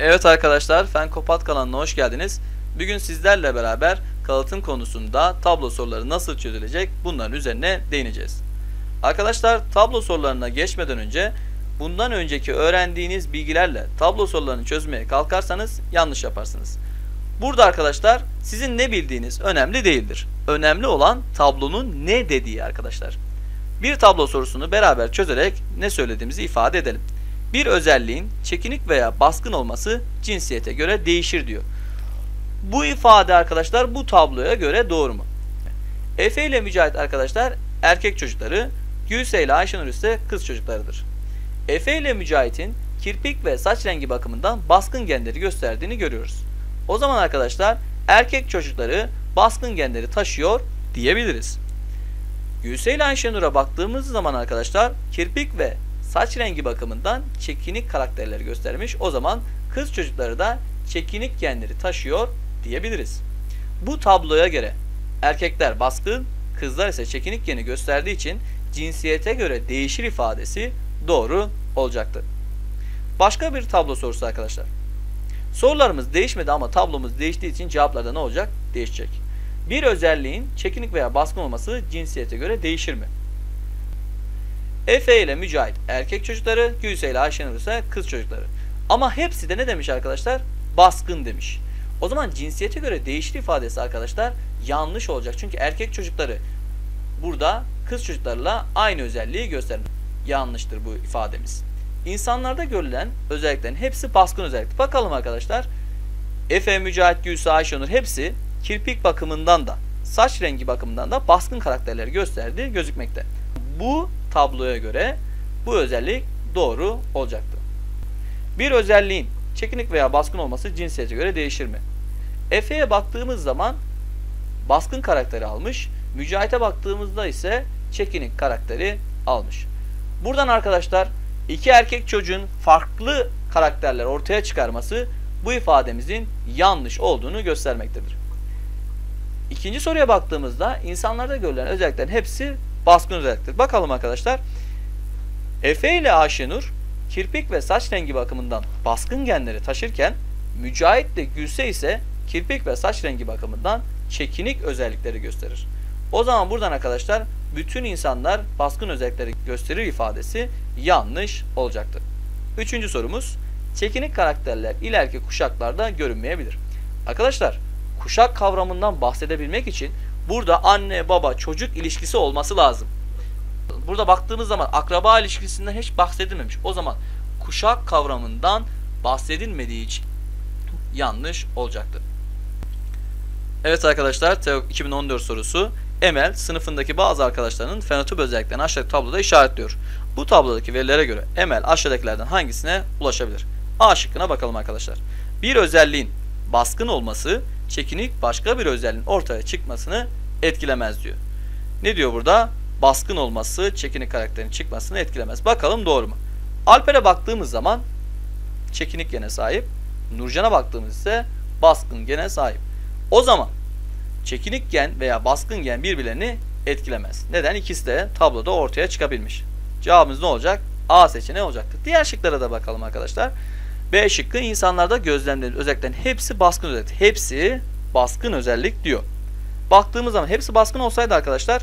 Evet arkadaşlar, Fen Kopat kanalına hoş geldiniz. Bugün sizlerle beraber kalıtım konusunda tablo soruları nasıl çözülecek bunların üzerine değineceğiz. Arkadaşlar tablo sorularına geçmeden önce bundan önceki öğrendiğiniz bilgilerle tablo sorularını çözmeye kalkarsanız yanlış yaparsınız. Burada arkadaşlar sizin ne bildiğiniz önemli değildir. Önemli olan tablonun ne dediği arkadaşlar. Bir tablo sorusunu beraber çözerek ne söylediğimizi ifade edelim. Bir özelliğin çekinik veya baskın olması cinsiyete göre değişir diyor. Bu ifade arkadaşlar bu tabloya göre doğru mu? Efe ile Mücahit arkadaşlar erkek çocukları, Gülse ile Ayşenur ise kız çocuklarıdır. Efe ile Mücahit'in kirpik ve saç rengi bakımından baskın genleri gösterdiğini görüyoruz. O zaman arkadaşlar erkek çocukları baskın genleri taşıyor diyebiliriz. Gülse ile Ayşenur'a baktığımız zaman arkadaşlar kirpik ve saç rengi bakımından çekinik karakterleri göstermiş. O zaman kız çocukları da çekinik genleri taşıyor diyebiliriz. Bu tabloya göre erkekler baskın, kızlar ise çekinik geni gösterdiği için cinsiyete göre değişir ifadesi doğru olacaktır. Başka bir tablo sorusu arkadaşlar. Sorularımız değişmedi ama tablomuz değiştiği için cevaplarda ne olacak? Değişecek. Bir özelliğin çekinik veya baskın olması cinsiyete göre değişir mi? Efe ile Mücahit erkek çocukları, Gülse ile Ayşenur ise kız çocukları. Ama hepsi de ne demiş arkadaşlar? Baskın demiş. O zaman cinsiyete göre değişir ifadesi arkadaşlar yanlış olacak. Çünkü erkek çocukları burada kız çocuklarla aynı özelliği gösterir. Yanlıştır bu ifademiz. İnsanlarda görülen özelliklerin hepsi baskın özellik. Bakalım arkadaşlar. Efe, Mücahit, Gülse, Ayşenur hepsi kirpik bakımından da saç rengi bakımından da baskın karakterleri gösterdiği gözükmekte. Bu tabloya göre bu özellik doğru olacaktır. Bir özelliğin çekinik veya baskın olması cinsiyete göre değişir mi? Efe'ye baktığımız zaman baskın karakteri almış. Mücahit'e baktığımızda ise çekinik karakteri almış. Buradan arkadaşlar iki erkek çocuğun farklı karakterler ortaya çıkarması bu ifademizin yanlış olduğunu göstermektedir. İkinci soruya baktığımızda insanlarda görülen özelliklerin hepsi baskın özelliktir. Bakalım arkadaşlar. Efe ile Ayşenur kirpik ve saç rengi bakımından baskın genleri taşırken Mücahit ile Gülse ise kirpik ve saç rengi bakımından çekinik özellikleri gösterir. O zaman buradan arkadaşlar bütün insanlar baskın özellikleri gösterir ifadesi yanlış olacaktır. Üçüncü sorumuz çekinik karakterler ileriki kuşaklarda görünmeyebilir. Arkadaşlar kuşak kavramından bahsedebilmek için burada anne baba çocuk ilişkisi olması lazım. Burada baktığımız zaman akraba ilişkisinden hiç bahsedilmemiş. O zaman kuşak kavramından bahsedilmediği için yanlış olacaktır. Evet arkadaşlar TEOK 2014 sorusu. Emel sınıfındaki bazı arkadaşlarının fenotip özelliklerini aşağıdaki tabloda işaretliyor. Bu tablodaki verilere göre Emel aşağıdakilerden hangisine ulaşabilir? A şıkkına bakalım arkadaşlar. Bir özelliğin baskın olması çekinik başka bir özelliğin ortaya çıkmasını etkilemez diyor. Ne diyor burada? Baskın olması çekinik karakterin çıkmasını etkilemez. Bakalım doğru mu? Alper'e baktığımız zaman çekinik gene sahip. Nurcan'a baktığımız ise baskın gene sahip. O zaman çekinik gen veya baskın gen birbirlerini etkilemez. Neden? İkisi de tabloda ortaya çıkabilmiş. Cevabımız ne olacak? A seçeneği olacaktır. Diğer şıklara da bakalım arkadaşlar. B şıkkı insanlarda gözlemlenen özelliklerin hepsi baskın özellik. Hepsi baskın özellik diyor. Baktığımız zaman hepsi baskın olsaydı arkadaşlar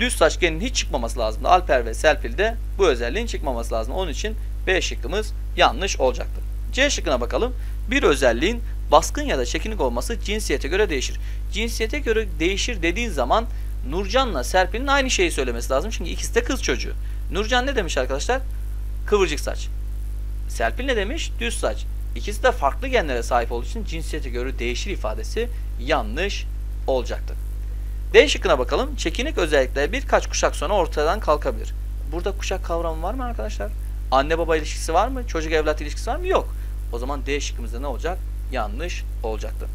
düz saç geninin hiç çıkmaması lazımdı. Alper ve Serpil'de bu özelliğin çıkmaması lazım. Onun için B şıkkımız yanlış olacaktır. C şıkkına bakalım. Bir özelliğin baskın ya da çekinik olması cinsiyete göre değişir. Cinsiyete göre değişir dediğin zaman Nurcan'la Serpil'in aynı şeyi söylemesi lazım. Çünkü ikisi de kız çocuğu. Nurcan ne demiş arkadaşlar? Kıvırcık saç. Serpil ne demiş? Düz saç. İkisi de farklı genlere sahip olduğu için cinsiyete göre değişir ifadesi yanlış olacaktır. D şıkkına bakalım. Çekinik özellikler birkaç kuşak sonra ortadan kalkabilir. Burada kuşak kavramı var mı arkadaşlar? Anne baba ilişkisi var mı? Çocuk evlat ilişkisi var mı? Yok. O zaman D şıkkımızda ne olacak? Yanlış olacaktır.